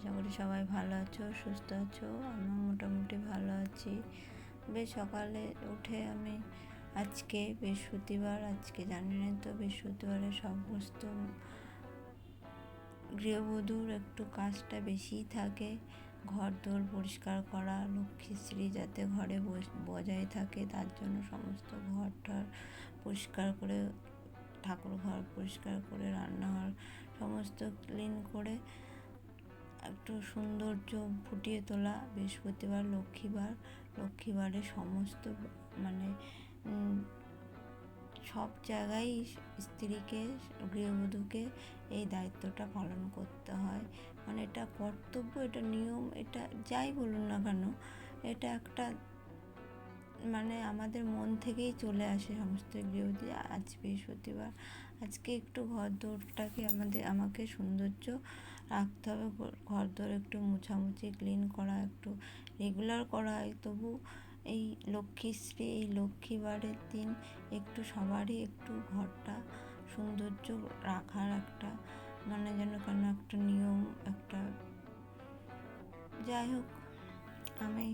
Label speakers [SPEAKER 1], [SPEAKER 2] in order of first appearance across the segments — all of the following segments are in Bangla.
[SPEAKER 1] আশা করি সবাই ভালো আছো, সুস্থ আছো আমি মোটামুটি ভালো আছি। বেশ সকালে উঠে আমি আজকে বৃহস্পতিবার, আজকে জানি না তো বৃহস্পতিবারে সমস্ত গৃহবধূর একটু কাজটা বেশিই থাকে। ঘর দোর পরিষ্কার করা লক্ষ্মীশ্রী যাতে ঘরে বজায় থাকে, তার জন্য সমস্ত ঘরটার পরিষ্কার করে, ঠাকুর ঘর পরিষ্কার করে, রান্নাঘর সমস্ত ক্লিন করে একটু সৌন্দর্য ফুটিয়ে তোলা বৃহস্পতিবার, লক্ষ্মীবার, লক্ষ্মীবারে সমস্ত মানে সব জায়গায় স্ত্রীকে, গৃহবধূকে এই দায়িত্বটা পালন করতে হয়। মানে এটা কর্তব্য, এটা নিয়ম, এটা যাই বলুন না কেন, এটা একটা মানে আমাদের মন থেকেই চলে আসে সমস্ত গৃহবধূ। আজ বৃহস্পতিবার, আজকে একটু ঘর দৌড়টাকে আমাদের, আমাকে সৌন্দর্য রাখতে হবে, ঘর দৌড় একটু মোছামুছি ক্লিন করা, একটু রেগুলার করা হয়। তবু এই লক্ষ্মীশ্রী এই লক্ষ্মীবারের দিন একটু সবারই একটু ঘরটা সৌন্দর্য রাখার একটা মানে যেন কেন একটা নিয়ম, একটা যাই হোক, আমি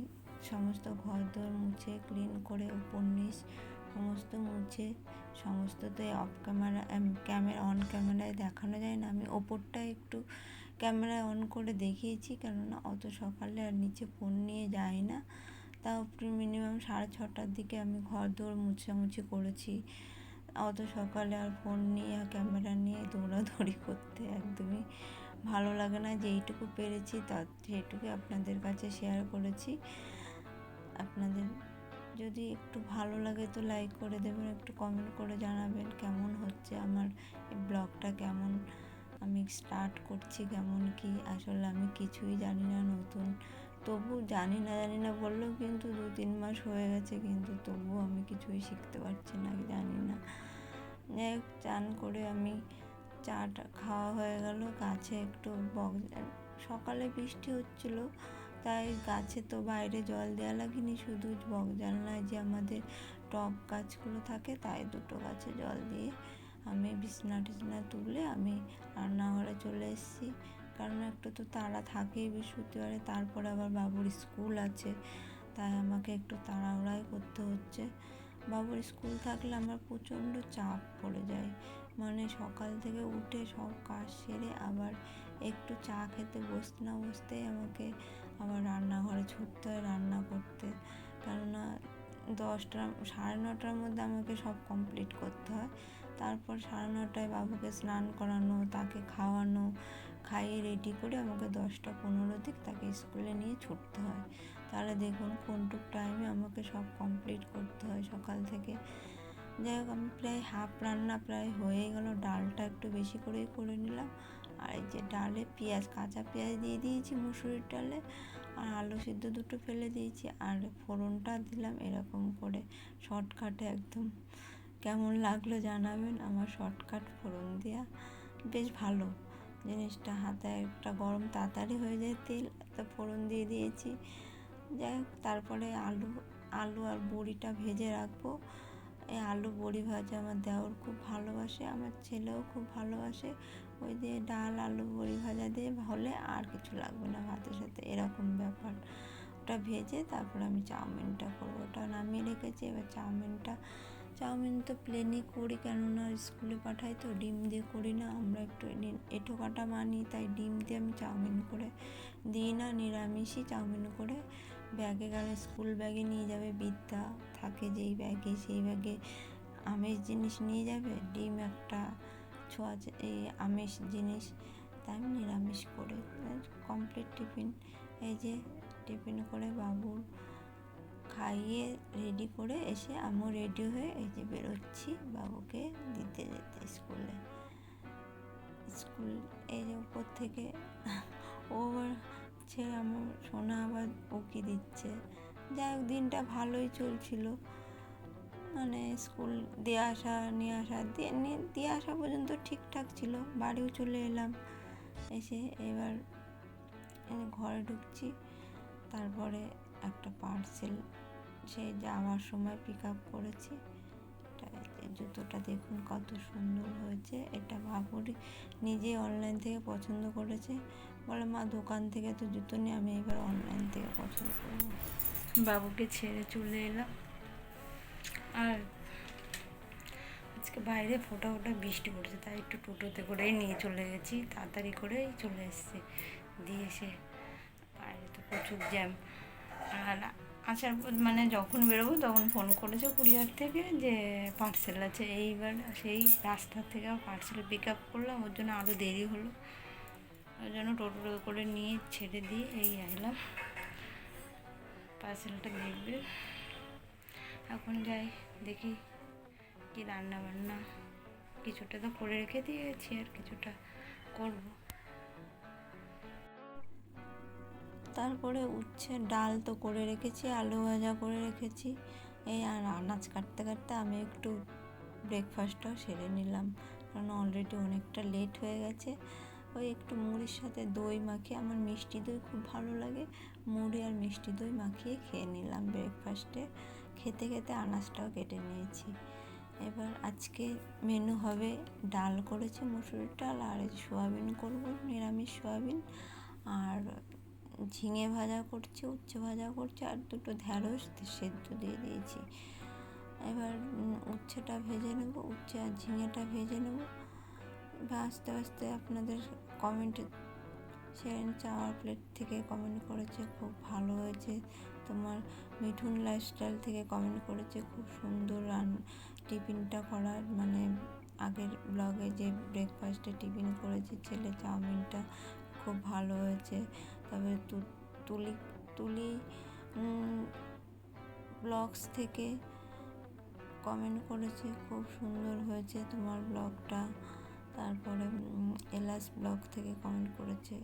[SPEAKER 1] সমস্ত ঘর দোর মুছে ক্লিন করে উপন্যাস সমস্ত মুছে সমস্ত তো অফ ক্যামেরা ক্যামেরা অন ক্যামেরায় দেখানো যায় না। আমি ওপরটা একটু ক্যামেরা অন করে দেখিয়েছি কেননা অত সকালে আর নিচে ফোন নিয়ে যাই না। তাও মিনিমাম সাড়ে ছটার দিকে আমি ঘর দৌড় মুছামুছি করেছি। অত সকালে আর ফোন নিয়ে আর ক্যামেরা নিয়ে দৌড়াদৌড়ি করতে একদমই ভালো লাগে না। যেইটুকু পেরেছি তা সেইটুকু আপনাদের কাছে শেয়ার করেছি। আপনাদের যদি একটু ভালো লাগে তো লাইক করে দেবেন, একটু কমেন্ট করে জানাবেন কেমন হচ্ছে আমার ব্লগটা কেমন আমি স্টার্ট করছি কেমন কি, আসলে আমি কিছুই জানি না নতুন। তবু জানি না জানি না বললেও কিন্তু দু তিন মাস হয়ে গেছে কিন্তু তবুও আমি কিছুই শিখতে পারছি না জানি না। যাই হোক, চান করে আমি চাটা খাওয়া হয়ে গেল, গাছে একটু বক সকালে বৃষ্টি হচ্ছিল, তাই গাছে তো বাইরে জল দেওয়া লাগেনি, শুধু বক জানলায় যে আমাদের টব গাছগুলো থাকে, তাই দুটো গাছে জল দিয়ে আমি বিছনা টিছনা তুলে আমি রান্নাঘরে চলে এসেছি। কারণ একটু তো তাড়া থাকেই বৃহস্পতিবারে, তারপরে আবার বাবুর স্কুল আছে। তাই আমাকে একটু তাড়াহুড়াই করতে হচ্ছে। বাবুর স্কুল থাকলে আমার প্রচণ্ড চাপ পড়ে যায়। মানে সকাল থেকে উঠে সব কাজ সেরে আবার একটু চা খেতে বসতে না বসতেই আমাকে আবার রান্নাঘরে ছুটতে হয় রান্না করতে। কেননা দশটা, সাড়ে নটার মধ্যে আমাকে সব কমপ্লিট করতে হয়। তারপর সাড়ে নটায় বাবুকে স্নান করানো, তাকে খাওয়ানো, খাইয়ে রেডি করে আমাকে দশটা পনেরো দিক তাকে স্কুলে নিয়ে ছুটতে হয়। তাহলে দেখুন কোনটুক টাইমে আমাকে সব কমপ্লিট করতে হয়। সকাল থেকে যাই হোক, আমি প্রায় হাফ রান্না প্রায় হয়ে গেল। ডালটা একটু বেশি করেই করে নিলাম। আর এই যে ডালে পেঁয়াজ, কাঁচা পেঁয়াজ দিয়ে দিয়েছি মুসুরির ডালে। আর আলু সিদ্ধ দুটো ফেলে দিয়েছি। আর ফোড়নটা দিলাম এরকম করে। শর্টকাটে একদম কেমন লাগল জানাবেন? আমার শর্টকাট ফোড়ন দেওয়া বেশ ভালো। জিনিসটা হাতে একটা গরম তাড়াতাড়ি হয়ে যায় তেল, তো ফোড়ন দিয়ে দিয়েছি। যাই হোক, তারপরে আলু আলু আর বড়িটা ভেজে রাখব। এই আলু বড়ি ভাজা আমার দেওর খুব ভালোবাসে, আমার ছেলেও খুব ভালোবাসে। ওই দিয়ে ডাল, আলু, বড়ি ভাজা দিয়ে হলে আর কিছু লাগবে না ভাতের সাথে, এরকম ব্যাপার। ওটা ভেজে তারপর আমি চাউমিনটা করব। ওটা নামিয়ে রেখেছি, এবার চাউমিনটা চাউমিন তো প্লেনই করি, কেননা স্কুলে পাঠাই তো, ডিম দিয়ে করি না, আমরা একটু এঁটো কাটা মানি তাই ডিম দিয়ে আমি চাউমিন করে দিই না, নিরামিষই চাউমিন করে ব্যাগে গেলে স্কুল ব্যাগে নিয়ে যাবে, বিদ্যা থাকে যেই ব্যাগে, সেই ব্যাগে আমেজ জিনিস নিয়ে যাবে, ডিম একটা ছোঁয়া এই আমিষ জিনিস, তাই আমি নিরামিষ করে কমপ্লিট টিফিন, এই যে টিফিন করে বাবুর খাইয়ে রেডি করে এসে আমিও রেডি হয়ে এই যে বেরোচ্ছি বাবুকে দিতে যেতে স্কুলে। স্কুল এই যে উপর থেকে ও ছেড়ে আমার সোনা আবার উকি দিচ্ছে। যাই হোক, দিনটা ভালোই চলছিল। মানে স্কুল দিয়ে আসা, নিয়ে আসা, দিয়ে দিয়ে আসা পর্যন্ত ঠিকঠাক ছিল। বাড়িও চলে এলাম। এসে এবার ঘরে ঢুকছি। তারপরে একটা পার্সেল সে যাওয়ার সময় পিক আপ করেছি জুতোটা দেখুন কত সুন্দর হয়েছে, এটা বাবুর নিজে অনলাইন থেকে পছন্দ করেছে। বলে, মা, দোকান থেকে তো জুতো নিয়ে আমি এবার অনলাইন থেকে পছন্দ করব। বাবুকে ছেড়ে চলে এলাম। আর আজকে বাইরে ফোটা ফোটা বৃষ্টি পড়েছে, তাই একটু টোটোতে করেই নিয়ে চলে গেছি। তাড়াতাড়ি করেই চলে এসেছি। দিয়ে এসে বাইরে তো প্রচুর জ্যাম আর আসার পর মানে যখন বেরোবো তখন ফোন করেছে কুরিয়ার থেকে যে পার্সেল আছে। এইবার সেই রাস্তা থেকে পার্সেল পিক আপ করলাম, ওর জন্য আরও দেরি হলো। ওই জন্য টোটো করে নিয়ে ছেড়ে দিয়ে এই এলাম পার্সেলটা দেখবে। এখন যাই, দেখি কি রান্না বান্না কিছুটা তো করে রেখে দিয়েছি আর কিছুটা করব। তারপরে উচ্ছে ডাল তো করে রেখেছি, আলু ভাজা করে রেখেছি। এই আর আনাজ কাটতে কাটতে আমি একটু ব্রেকফাস্টটাও সেরে নিলাম। কারণ অলরেডি অনেকটা লেট হয়ে গেছে। ওই একটু মুড়ির সাথে দই মাখিয়ে, আমার মিষ্টি দই খুব ভালো লাগে। মুড়ি আর মিষ্টি দই মাখিয়ে খেয়ে নিলাম ব্রেকফাস্টে খেতে খেতে আনাজটাও কেটে নিয়েছি। এবার আজকে মেনু হবে ডাল করেছি মুসুরির ডাল আর সোয়াবিন করব, নিরামিষ সোয়াবিন। আর ঝিঙে ভাজা করছি, উচ্ছে ভাজা করছি, আর দুটো ঢ্যাঁড়স সেদ্ধ দিয়ে দিয়েছি। এবার উচ্ছেটা ভেজে নেব, উচ্ছে আর ঝিঙেটা ভেজে নেব। আস্তে আস্তে আপনাদের কমেন্ট সেরেন চাওয়ার প্লেট থেকে কমেন্ট করেছে, খুব ভালো হয়েছে। তোমার মিঠুন লাইফস্টাইল থেকে কমেন্ট করেছে, খুব সুন্দর রান, টিফিনটা করার মানে আগের ব্লগে যে ব্রেকফাস্টে টিফিন করেছে, ছেলে চাউমিনটা, খুব ভালো হয়েছে। তারপরে তুলি তুলি ব্লগস থেকে কমেন্ট করেছে, খুব সুন্দর হয়েছে তোমার ব্লগটা তারপরে এলাস ব্লগ থেকে কমেন্ট করেছে,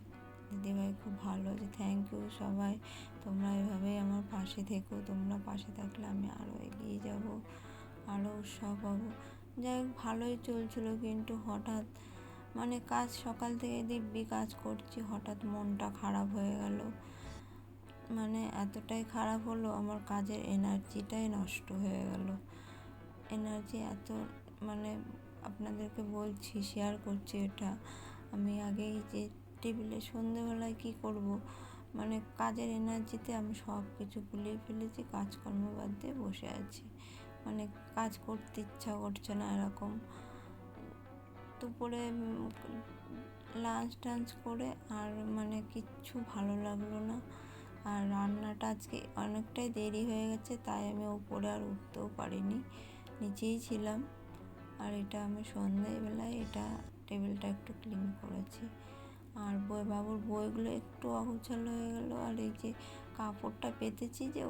[SPEAKER 1] দিদিভাই খুব ভালো হয়েছে থ্যাংক ইউ সবাই, তোমরা এভাবেই আমার পাশে থেকো, তোমরা পাশে থাকলে আমি আরও এগিয়ে যাব আরও উৎসাহ পাবো। যাই হোক, ভালোই চলছিল কিন্তু হঠাৎ মানে কাজ, সকাল থেকে দিব্যি কাজ করছি, হঠাৎ মনটা খারাপ হয়ে গেল। মানে এতটাই খারাপ হলো, আমার কাজের এনার্জিটাই নষ্ট হয়ে গেল। এনার্জি এত মানে আপনাদেরকে বলছি শেয়ার করছি এটা। আমি আগেই যে টেবিলে সন্ধেবেলায় কী করব? মানে কাজের এনার্জিতে আমি সব কিছু ভুলিয়ে ফেলেছি, কাজকর্ম বাদ দিয়ে বসে আছি। মানে কাজ করতে ইচ্ছা করছে না এরকম। দুপুরে লাঞ্চ টাঞ্চ করে আর মানে কিচ্ছু ভালো লাগল না। আর রান্নাটা আজকে অনেকটাই দেরি হয়ে গেছে, তাই আমি ওপরে আর উঠতেও পারিনি, নিচেই ছিলাম। আর এটা আমি সন্ধ্যেবেলায় এটা টেবিলটা একটু ক্লিন করেছি। আর বই, বাবুর বইগুলো একটু অগোছালো হয়ে গেল, আর এই যে কাপড়টা পেতেছি যে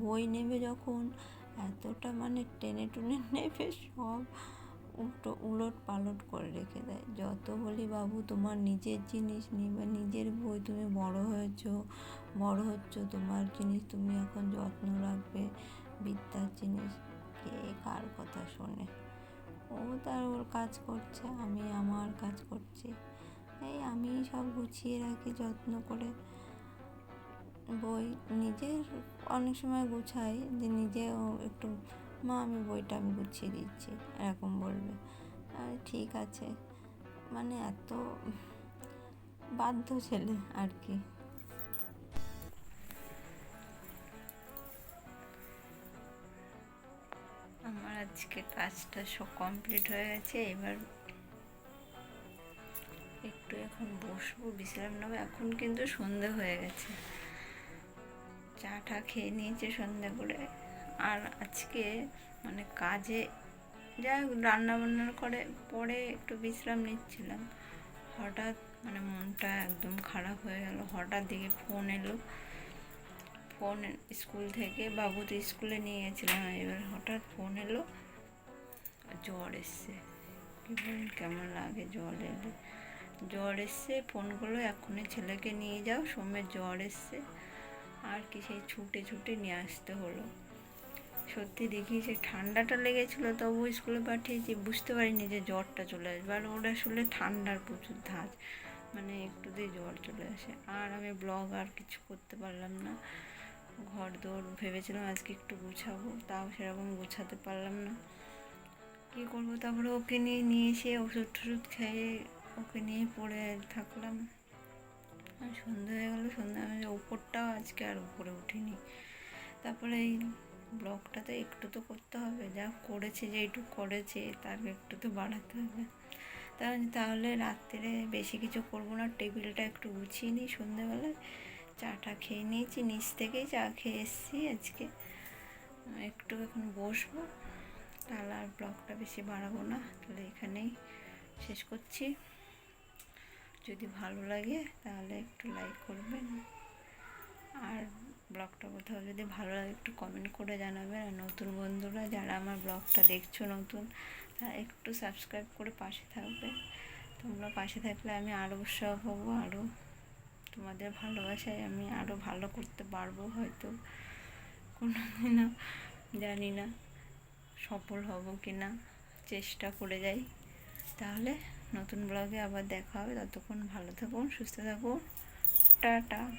[SPEAKER 1] বই নেবে যখন, এতটা মানে টেনে টুনে নেবে সব। উল্টো উলট পালট করে রেখে দেয়। যত বলি, বাবু, তোমার নিজের জিনিস নিবে, নিজের বই তুমি বড় হয়েছো, বড় হচ্ছ, তোমার জিনিস তুমি এখন যত্ন রাখবে, বিদ্যার জিনিস কে কার কথা শোনে? ও তার ওর কাজ করছে, আমি আমার কাজ করছি। এই আমি সব গুছিয়ে রাখি, যত্ন করে বই নিজের অনেক সময় গুছাই, যে নিজেও একটু মা, আমি বইটা আমি গুছিয়ে দিচ্ছি। এরকম বলবে। আর, ঠিক আছে। মানে এত বাধ্য ছেলে আর কি। আমার আজকে কাজটা সব কমপ্লিট হয়ে গেছে। এবার একটু এখন বসবো, বিশ্রাম নেব। এখন কিন্তু সন্ধে হয়ে গেছে। চা টা খেয়ে নিয়েছে সন্ধে করে। আর আজকে মানে কাজে যাই হোক রান্না বান্নার করে, পরে একটু বিশ্রাম নিচ্ছিলাম। হঠাৎ মানে মনটা একদম খারাপ হয়ে গেল। হঠাৎ দিকে ফোন এলো। ফোন স্কুল থেকে বাবু তো স্কুলে নিয়ে গেছিলাম। এবার হঠাৎ ফোন এলো। জ্বর এসছে। বলুন, কেমন লাগে জ্বর এলে? জ্বর এসছে ফোন করল ছেলেকে নিয়ে যাও। সোমের জ্বর এসছে। আর কি সেই ছুটে ছুটে নিয়ে আসতে হলো। সত্যি দেখি সে ঠান্ডাটা লেগেছিলো তবু স্কুলে পাঠিয়েছি, বুঝতে পারিনি যে জ্বরটা চলে আসবে। আর ওরা আসলে ঠান্ডার প্রচুর ধাঁচ মানে একটু দিয়ে জ্বর চলে আসে। আর আমি ব্লগ আর কিছু করতে পারলাম না। ঘর দৌড় ভেবেছিলাম আজকে একটু গুছাবো, তাও সেরকম গুছাতে পারলাম না। কী করব? তারপরে ওকে নিয়ে নিয়ে এসে ওষুধ টষুধ খেয়ে ওকে নিয়ে পড়ে থাকলাম। আর সন্ধে হয়ে গেলো সন্ধ্যা আমি উপরটাও আজকে আর উপরে উঠিনি। তারপরে এই ব্লগটা তো একটু তো করতে হবে। যা করেছে যেইটুকু করেছে তার একটু তো বাড়াতে হবে। তাহলে তাহলে রাত্রে বেশি কিছু করব না। টেবিলটা একটু গুছিয়ে নিই সন্ধ্যেবেলায়। চাটা খেয়ে নিয়েছি, নিচ থেকেই চা খেয়ে এসেছি আজকে। একটু এখন বসবো। তাহলে আর ব্লগটা বেশি বাড়াবো না। তাহলে এখানেই শেষ করছি। যদি ভালো লাগে, তাহলে একটু লাইক করবেন। আর ব্লগটা কোথাও যদি ভালো লাগে একটু কমেন্ট করে জানাবেন। আর নতুন বন্ধুরা যারা আমার ব্লগটা দেখছ নতুন, তারা একটু সাবস্ক্রাইব করে পাশে থাকবে। তোমরা পাশে থাকলে আমি আরও উৎসাহ হব আরও তোমাদের ভালোবাসায় আমি আরও ভালো করতে পারব হয়তো। কোনো দিনও জানি না সফল হব কি না চেষ্টা করে যাই। তাহলে নতুন ব্লগে আবার দেখা হবে। ততক্ষণ ভালো থাকুন, সুস্থ থাকুন। টাটা।